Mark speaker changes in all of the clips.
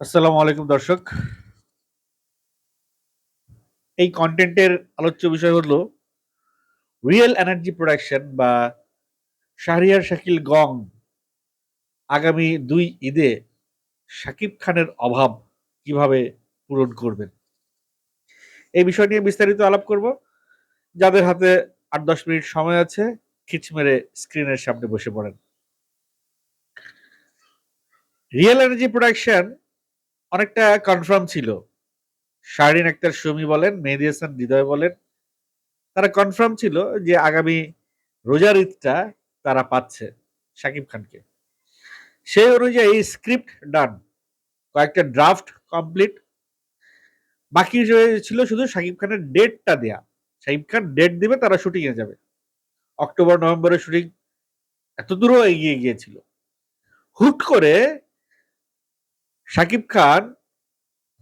Speaker 1: আসসালামু আলাইকুম, দর্শক। এই কন্টেন্টের আলোচ্য বিষয় হলো রিয়েল এনার্জি প্রোডাকশন বা শাহরিয়ার শাকিল গং আগামী দুই ঈদে শাকিব খানের অভাব কীভাবে পূরণ করবেন? এই বিষয় নিয়ে বিস্তারিত আলাপ করব। যাদের হাতে আট দশ মিনিট সময় আছে, খিচ মেরে স্ক্রিনের সামনে বসে পড়েন। রিয়েল এনার্জি প্রোডাকশন অনেকটা কনফার্ম ছিল। শাহরিন আক্তার সুমি বলেন, মেহেদি হাসান হৃদয় বলেন, তারা কনফার্ম ছিল যে আগামী রোজার ঈদটা তারা পাচ্ছে শাকিব খানকে। সেই অনুযায়ী স্ক্রিপ্ট ডান কয়েকটা ড্রাফট কমপ্লিট বাকি ছিল শুধু শাকিব খানের ডেটটা দেয়া। শাকিব খান ডেট দিবে, তারা শুটিং এ যাবে। অক্টোবর, নভেম্বরের শুটিং এত দূরও এগিয়ে গিয়েছিল। হুট করে শাকিব খান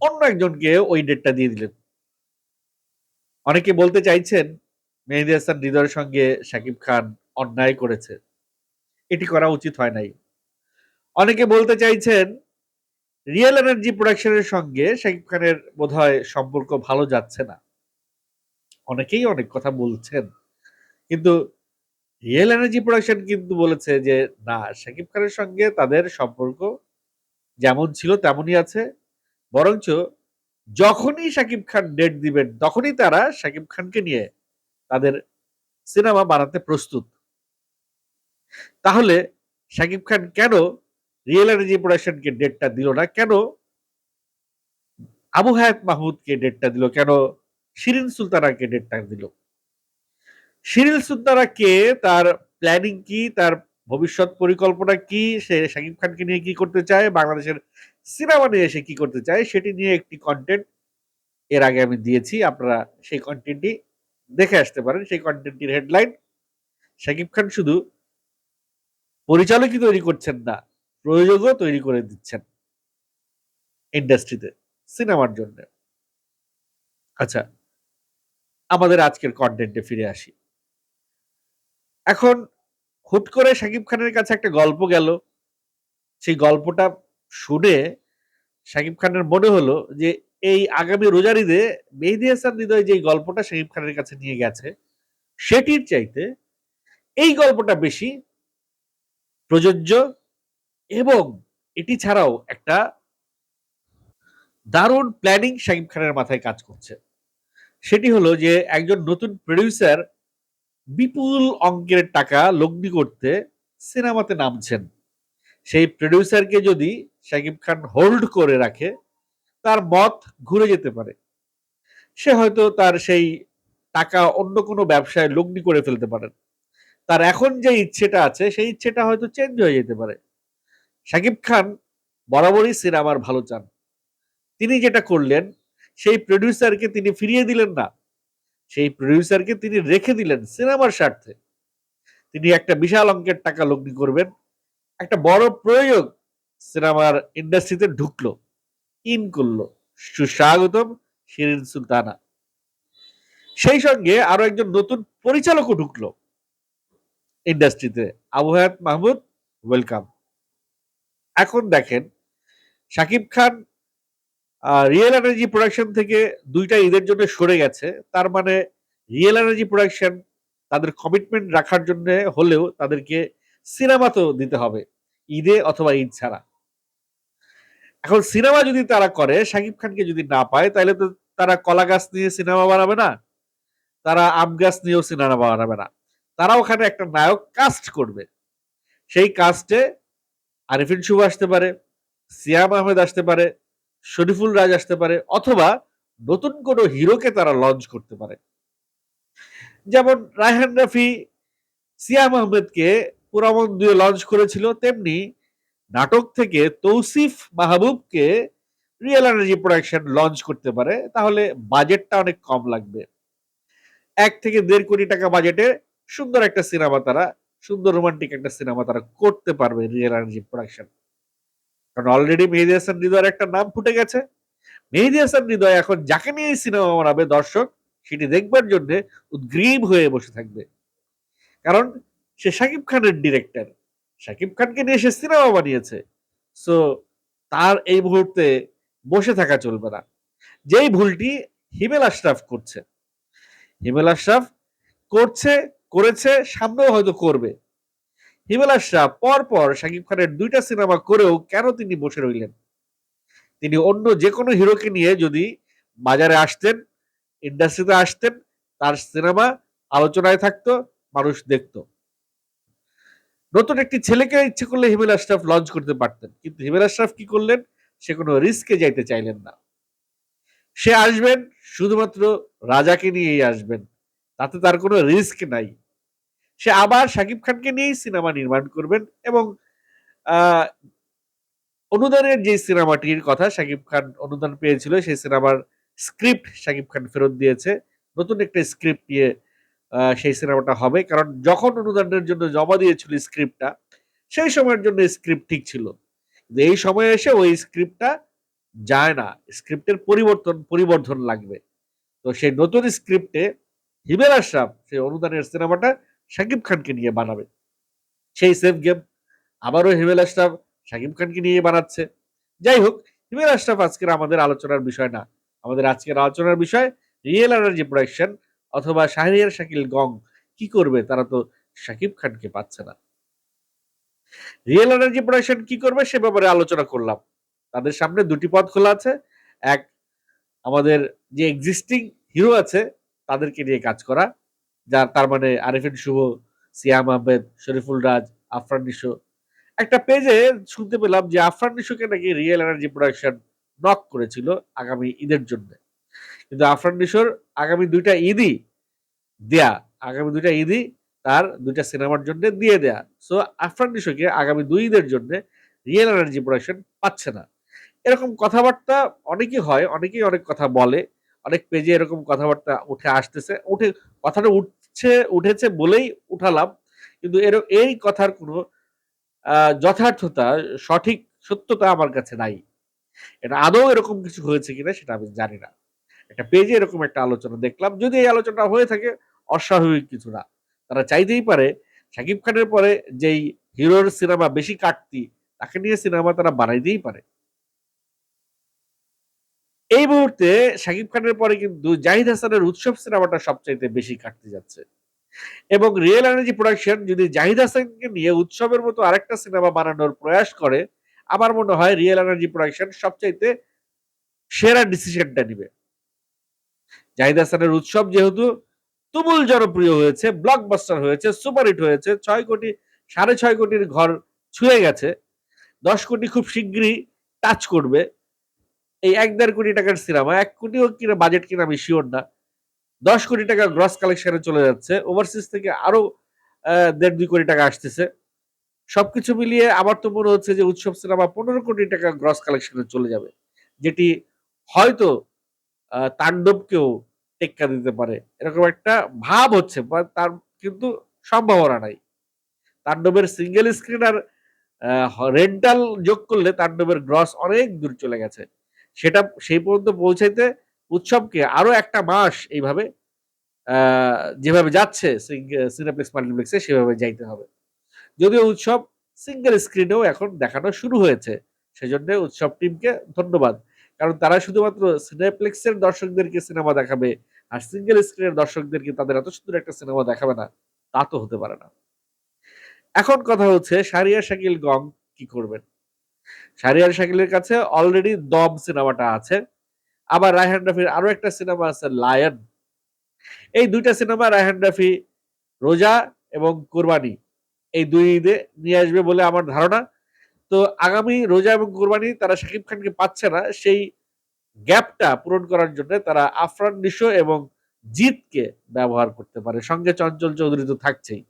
Speaker 1: অন্য একজনকে ওই ডেটটা দিয়ে দিলেন। অনেকে বলতে চাইছেন, মেহেদি হাসান হৃদয়ের সঙ্গে শাকিব খান অন্যায় করেছে। এটি করা উচিত হয় নাই। অনেকে বলতে চাইছেন রিয়েল এনার্জি প্রোডাকশনের সঙ্গে শাকিব খানের বোধহয় সম্পর্ক ভালো যাচ্ছে না। অনেকেই অনেক কথা বলছেন, কিন্তু রিয়েল এনার্জি প্রোডাকশন কিন্তু বলেছে যে, না শাকিব খানের সঙ্গে তাদের সম্পর্ক যেমন ছিল তেমনই আছে। বরঞ্চ যখনই শাকিব খান ডেট দিবেন, তখনই তারা শাকিব খানকে নিয়ে তাদের সিনেমা বানাতে প্রস্তুত। তাহলে শাকিব খান কেন রিয়েল এনার্জি প্রোডাকশনকে ডেটটা দিল না? কেন আবু হায়াত মাহমুদকে ডেটটা দিল? কেন শিরিন সুলতানাকে ডেটটা দিল? শিরিন সুলতানা কে তার প্ল্যানিং কি? তার ভবিষ্যৎ পরিকল্পনা কি? সে শাকিব খানকে নিয়ে কি করতে চায়? বাংলাদেশের সিনেমা নিয়ে এসে কি করতে চায়? সেটি নিয়ে একটি কন্টেন্ট এর আগে আমি দিয়েছি। আপনারা সেই কন্টেন্টটি দেখে আসতে পারেন। সেই কন্টেন্টটির হেডলাইন শাকিব খান শুধু পরিচালকই তৈরি করছেন না, প্রয়োজকও তৈরি করে দিচ্ছেন ইন্ডাস্ট্রিতে সিনেমার জন্য। আচ্ছা আমাদের আজকের কন্টেন্টে ফিরে আসি। এখন হুট করে শাকিব খানের কাছে একটা গল্প গেল। সেই গল্পটা শুনে শাকিব খানের মনে হলো যে, এই আগামী রোজার ঈদে মেহেদি হাসান হৃদয় যে গল্পটা শাকিব খানের কাছে নিয়ে গেছে, সেটির চাইতে এই গল্পটা বেশি প্রযোজ্য এবং এটি ছাড়াও একটা দারুণ প্ল্যানিং শাকিব খানের মাথায় কাজ করছে। সেটি হলো যে, একজন নতুন প্রডিউসার বিপুল অঙ্কের টাকা লগ্নি করতে সিনেমাতে নামছেন। সেই প্রডিউসারকে যদি শাকিব খান হোল্ড করে রাখে, তার মত ঘুরে যেতে পারে। সে হয়তো তার সেই টাকা অন্য কোনো ব্যবসায় লগ্নি করে ফেলতে পারেন। তার এখন যে ইচ্ছেটা আছে, সেই ইচ্ছেটা হয়তো চেঞ্জ হয়ে যেতে পারে। শাকিব খান বরাবরই সিনেমার ভালো চান। তিনি যেটা করলেন, সেই প্রডিউসারকে তিনি ফিরিয়ে দিলেন না। সেই প্রডিউসারকে তিনি রেখে দিলেন সিনেমার স্বার্থে। তিনি একটা বিশাল অঙ্কের টাকা লগ্নি করবেন। একটা বড় প্রয়োগ সিনেমার ইন্ডাস্ট্রিতে ঢুকলো, ইন করল। সুস্বাগতম শিরিন সুলতানা। সেই সঙ্গে আরও একজন নতুন পরিচালকও ঢুকলো ইন্ডাস্ট্রিতে আবু হায়াত মাহমুদ, ওয়েলকাম। এখন দেখেন, Shakib Khan real energy production থেকে দুইটা ঈদের জন্য সরে গেছে। তার মানে রিয়েল এনার্জি প্রোডাকশন তাদের কমিটমেন্ট রাখার জন্য হলেও তাদেরকে সিনেমা তো দিতে হবে, ঈদে অথবা ঈদ ছাড়া। এখন সিনেমা যদি তারা করে শাকিব খানকে যদি না পায়, তাহলে তো তারা কলা গাছ নিয়ে সিনেমা বানাবে না। তারা আম গাছ নিয়েও সিনেমা বানাবে না। তারা ওখানে একটা নায়ক কাস্ট করবে। সেই কাস্টে আরিফিন শুভ আসতে পারে, সিয়াম আহমেদ আসতে পারে শরীফুল রাজ আসতে পারে অথবা নতুন কোনো হিরোকে তারা লঞ্চ করতে পারে। যেমন রায়হান রাফি, সিয়াম আহমেদকে পুরামন দিয়ে লঞ্চ করেছিল, তেমনি নাটক থেকে তৌসিফ মাহবুবকে রিয়েল এনার্জি প্রোডাকশন লঞ্চ করতে পারে, তাহলে বাজেটটা অনেক কম লাগবে। এক থেকে দেড় কোটি টাকা বাজেটে সুন্দর একটা সিনেমা তারা, সুন্দর রোমান্টিক একটা সিনেমা তারা করতে পারবে রিয়েল এনার্জি প্রোডাকশন কারণ অলরেডি মেহেদি হাসান হৃদয়ের একটা নাম ফুটে গেছে। মেহেদি হাসান হৃদয় এখন যাকে নিয়ে সিনেমা বানাবে দর্শক, সেটি দেখবার জন্য উদ্গ্রীব হয়ে বসে থাকবে। কারণ সে শাকিব খানের ডিরেক্টর শাকিব খানকে নিয়ে সে সিনেমা বানিয়েছে। সো তার এই মুহূর্তে বসে থাকা চলবে না। যেই ভুলটি হিমেল আশরাফ করছে। হিমেল আশরাফ করছে, করেছে, সামনেও হয়তো করবে। হিমেল আশরাফ পরপর পর শাকিব খানের দুইটা সিনেমা করেও কেন তিনি বসে রইলেন? তিনি অন্য যে কোনো হিরোকে নিয়ে যদি বাজারে আসতেন, ইন্ডাস্ট্রিতে আসতেন, তার সিনেমা আলোচনায় থাকতো, মানুষ দেখতো। নতুন একটি ছেলেকে ইচ্ছে করলে হিমেল আশরাফ লঞ্চ করতে পারতেন, কিন্তু হিমেল আশরাফ কি করলেন সে কোনো রিস্কে যাইতে চাইলেন না। সে আসবেন, শুধুমাত্র রাজাকে নিয়েই আসবেন, তাতে তার কোনো রিস্ক নাই। সে আবার শাকিব খানকে নিয়েই সিনেমা নির্মাণ করবেন এবং অনুদানের যে সিনেমাটির কথা শাকিব খান অনুদান পেয়েছিল, সেই সিনেমার স্ক্রিপ্ট শাকিব খান ফেরত দিয়েছে। নতুন একটা স্ক্রিপ্ট নিয়ে সেই সিনেমাটা হবে। কারণ যখন অনুদানের জন্য জমা দিয়েছিল স্ক্রিপ্টটা, সেই সময়ের জন্য স্ক্রিপ্ট ঠিক ছিল। কিন্তু এই সময়ে এসে ওই স্ক্রিপ্টটা যায় না। স্ক্রিপ্টের পরিবর্তন, পরিবর্ধন লাগবে। তো সেই নতুন স্ক্রিপ্টে হিমেল আশরাফ, সেই অনুদানের সিনেমাটা শাকিব খানকে নিয়ে বানাবে। সেই সেফ গেম আবারও হিমেল আশরাফ শাকিব খানকে নিয়ে বানাচ্ছে। যাই হোক, হিমেল আশরাফ আজকের আমাদের আলোচনার বিষয় না। আমাদের আজকের আলোচনার বিষয় রিয়েল এনার্জি প্রোডাকশন অথবা শাহরিয়ার, শাকিল, গং কি করবে তারা তো শাকিব খানকে পাচ্ছে না। রিয়েল এনার্জি প্রোডাকশন কি করবে সে ব্যাপারে আলোচনা করলাম। তাদের সামনে দুটি পথ খোলা আছে। এক, আমাদের যে এক্সিস্টিং হিরো আছে, তাদেরকে নিয়ে কাজ করা। যার তার মানে আরিফিন শুভ, সিয়াম আহমেদ, শরীফুল রাজ, আফরান নিশো। একটা পেজে শুনতে পেলাম যে আফরান নিশোকে নাকি রিয়েল এনার্জি প্রোডাকশন নক করেছিল আগামী ঈদের জন্য। কিন্তু আফরান নিশোর আগামী দুইটা ঈদই দেয়া, আগামী দুইটা ঈদই তার দুইটা সিনেমার জন্য দিয়ে দেয়া। সো আফরান নিশোকে আগামী দুই ঈদের জন্য রিয়েল এনার্জি প্রোডাকশন পাচ্ছে না। এরকম কথাবার্তা অনেকেই হয়, অনেকেই অনেক কথা বলে। অনেক পেজে এরকম কথাবার্তা উঠে আসতেছে। উঠে, কথাটা উঠছে, উঠেছে বলেই উঠালাম। কিন্তু এর, এই কথার কোনো যথার্থতা, সঠিক সত্যতা আমার কাছে নাই। এটা আদৌ এরকম কিছু হয়েছে কিনা সেটা আমি জানি না। একটা পেজে এরকম একটা আলোচনা দেখলাম। যদি এই আলোচনা হয়ে থাকে, অস্বাভাবিক কিছু না। তারা চাইতেই পারে, শাকিব খানের পরে যেই হিরোর সিনেমা বেশি কাটতি, তাকে নিয়ে সিনেমা তারা বানাইতেই পারে। এই মুহূর্তে শাকিব খানের পরে কিন্তু জাহিদ হাসানের উৎসব সিনেমাটা সবচাইতে বেশি কাটতে যাচ্ছে। এবং রিয়েল এনার্জি প্রোডাকশন যদি জাহিদ হাসানকে নিয়ে উৎসবের মতো আরেকটা সিনেমা বানানোর প্রয়াস করে, আমার মনে হয় রিয়েল এনার্জি প্রোডাকশন সবচাইতে সেরা ডিসিশনটা নিবে। জাহিদ হাসানের উৎসব যেহেতু তুমুল জনপ্রিয় হয়েছে ব্লকবাস্টার হয়েছে, সুপারহিট হয়েছে, ছয় কোটি, সাড়ে ছয় কোটির ঘর ছুঁয়ে গেছে, দশ কোটি খুব শিগগিরই টাচ করবে। এই এক দেড় কোটি টাকার সিনেমা, এক কোটিও কিনা বাজেট কিনা আমি শিওর না। দশ কোটি টাকা গ্রস কালেকশনে চলে যাচ্ছে। ওভারসিজ থেকে আরও দেড় দুই কোটি টাকা আসতেছে। সবকিছু মিলিয়ে আমার তো মনে হচ্ছে যে উৎসব সিনেমা পনেরো কোটি টাকা গ্রস কালেকশনে চলে যাবে। যেটি হয়তো তাণ্ডবকেও টেক্কা দিতে পারে। এরকম একটা ভাব হচ্ছে তার কিন্তু সম্ভাবনা নাই। তাণ্ডবের সিঙ্গেল স্ক্রিন আর রেন্টাল যোগ করলে তাণ্ডবের গ্রস অনেক দূর চলে গেছে। সেটা সেই পর্যন্ত পৌঁছাইতে উৎসবকে আরও একটা মাস এইভাবে যেভাবে যাচ্ছে সিনেপ্লেক্স, মাল্টিপ্লেক্সে সেভাবে যাইতে হবে। যদিও উৎসব সিঙ্গেল স্ক্রিনেও এখন দেখানো শুরু হয়েছে, সেজন্য উৎসব টিমকে ধন্যবাদ। কারণ তারা শুধুমাত্র সিনেপ্লেক্সের দর্শকদেরকে সিনেমা দেখাবে আর সিঙ্গেল স্ক্রিনের দর্শকদেরকে তাদের এত সুন্দর একটা সিনেমা দেখাবে না, তা তো হতে পারে না। এখন কথা হচ্ছে সারিয়া শাকিল গং কি করবেন? সারিয়ার শাকিলের কাছে অলরেডি দম সিনেমাটা আছে। আবার রায়হান রাফির আরও একটা সিনেমা আছে, লায়ন। এই দুইটা সিনেমা রায়হান রাফি, রোজা এবং কোরবানি, এই দুই ঈদে নিয়ে আসবে বলে আমার ধারণা। তো আগামী রোজা এবং কোরবানি তারা শাকিব খানকে পাচ্ছে না, সেই গ্যাপটা পূরণ করার জন্য তারা আফরান নিশো এবং জিতকে ব্যবহার করতে পারে। সঙ্গে চঞ্চল চৌধুরী তো থাকছেই।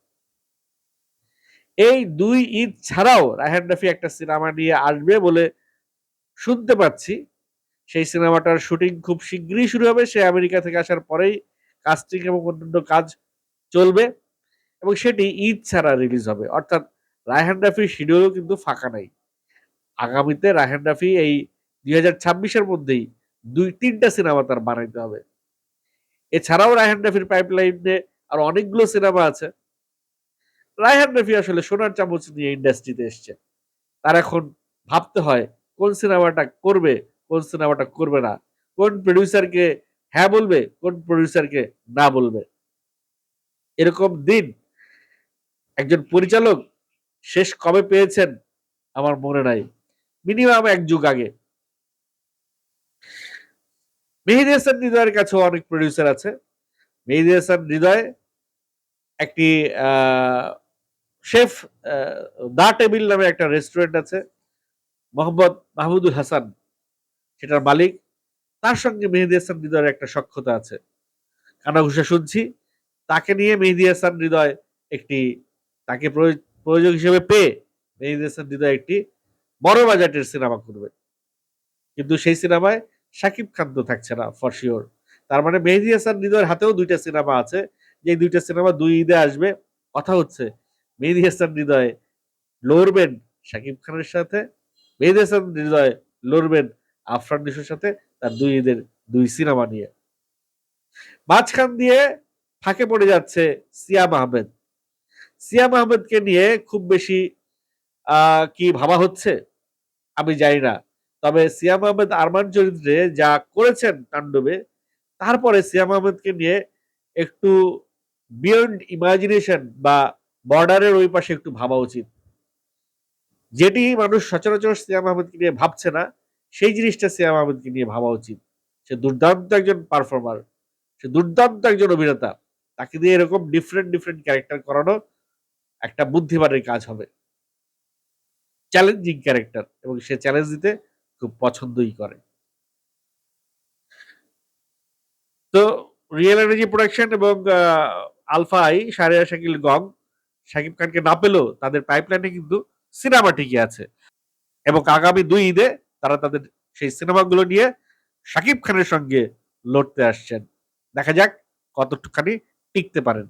Speaker 1: এই দুই ঈদ ছাড়াও রায়হান রাফি একটা সিনেমা নিয়ে আসবে বলে শুনতে পাচ্ছি। সেই সিনেমাটার শুটিং খুব শীঘ্রই শুরু হবে। সে আমেরিকা থেকে আসার পরেই কাস্টিং এবং অন্যান্য কাজ চলবে এবং সেটি ঈদ ছাড়া রিলিজ হবে। অর্থাৎ রায়হান রাফির শিডিউলও কিন্তু ফাঁকা নাই। আগামীতে রায়হান রাফি এই দুই হাজার ছাব্বিশের মধ্যেই দুই, তিনটা সিনেমা তার বানাইতে হবে। এছাড়াও রায়হান রাফির পাইপলাইনে আর অনেকগুলো সিনেমা আছে। রায়হান রাফি আসলে সোনার চামচ নিয়ে ইন্ডাস্ট্রিতে এসছে। তার এখন ভাবতে হয়, কোন সিনেমাটা করবে, কোন সিনেমাটা করবে না? কোন প্রডিউসারকে হ্যাঁ বলবে, কোন প্রডিউসারকে না বলবে? এরকম দিন একজন পরিচালক শেষ কবে পেয়েছেন আমার মনে নাই। মিনিমাম এক যুগ আগে। মেহেদি হাসান হৃদয়ের কাছেও অনেক প্রডিউসার আছে। মেহেদি হাসান হৃদয় একটি শেফ দা টেবিল নামে একটা রেস্টুরেন্ট আছে, মোহাম্মদ মাহমুদুল হাসান, সেটার মালিক। তার সঙ্গে মেহেদি হাসান হৃদয়ের একটা সক্ষতা আছে। কানাঘুষা শুনছি, তাকে নিয়ে মেহেদি হাসান হৃদয় একটি, তাকে প্রয়োজক হিসেবে পেয়ে মেহেদি হাসান হৃদয় একটি বড় বাজেটের সিনেমা করবে। কিন্তু সেই সিনেমায় সাকিব খান তো থাকছে না ফর শিওর তার মানে মেহেদি হাসান হৃদয়ের হাতেও দুইটা সিনেমা আছে। যে দুইটা সিনেমা দুই ঈদে আসবে, কথা হচ্ছে মেহেদি হাসান হৃদয় লড়বেন শাকিব খানের সাথে, মেহেদি হাসান হৃদয় লড়বেন আফরান নিশোর সাথে, তার দুই ঈদের দুই সিনেমা নিয়ে। মাঝখান দিয়ে ফাঁকে পড়ে যাচ্ছে সিয়াম আহমেদ। সিয়াম আহমেদকে নিয়ে খুব বেশি কি ভাবা হচ্ছে? আমি জানি না। তবে সিয়াম আহমেদ, আরমান চরিত্রে যা করেছেন তাণ্ডবে, তারপরে সিয়াম আহমেদকে নিয়ে একটু বিয়ন্ড ইমাজিনেশন বা বর্ডারের ওই পাশে একটু ভাবা উচিত। যেটি মানুষ সচরাচর সিয়াম আহমেদকে নিয়ে ভাবছে না, সেই জিনিসটা সিয়াম আহমেদকে নিয়ে ভাবা উচিত। সে দুর্দান্ত একজন পারফর্মার সে দুর্দান্ত একজন অভিনেতা, তাকে দিয়ে এরকম ডিফারেন্ট ডিফারেন্ট ক্যারেক্টার করানো একটা বুদ্ধিমানের কাজ হবে। চ্যালেঞ্জিং ক্যারেক্টার এবং সে চ্যালেঞ্জ দিতে খুব পছন্দই করে। তো রিয়েল এনার্জি প্রোডাকশন এবং আলফাই সারিয়া শাকিল গং শাকিব খানকে না পেলেও তাদের পাইপলাইনে কিন্তু সিনেমা ঠিকই আছে। এবং আগামী দুই ঈদে তারা তাদের সেই সিনেমাগুলো নিয়ে শাকিব খানের সঙ্গে লড়তে আসছেন। দেখা যাক কতটুখানি টিকতে পারেন।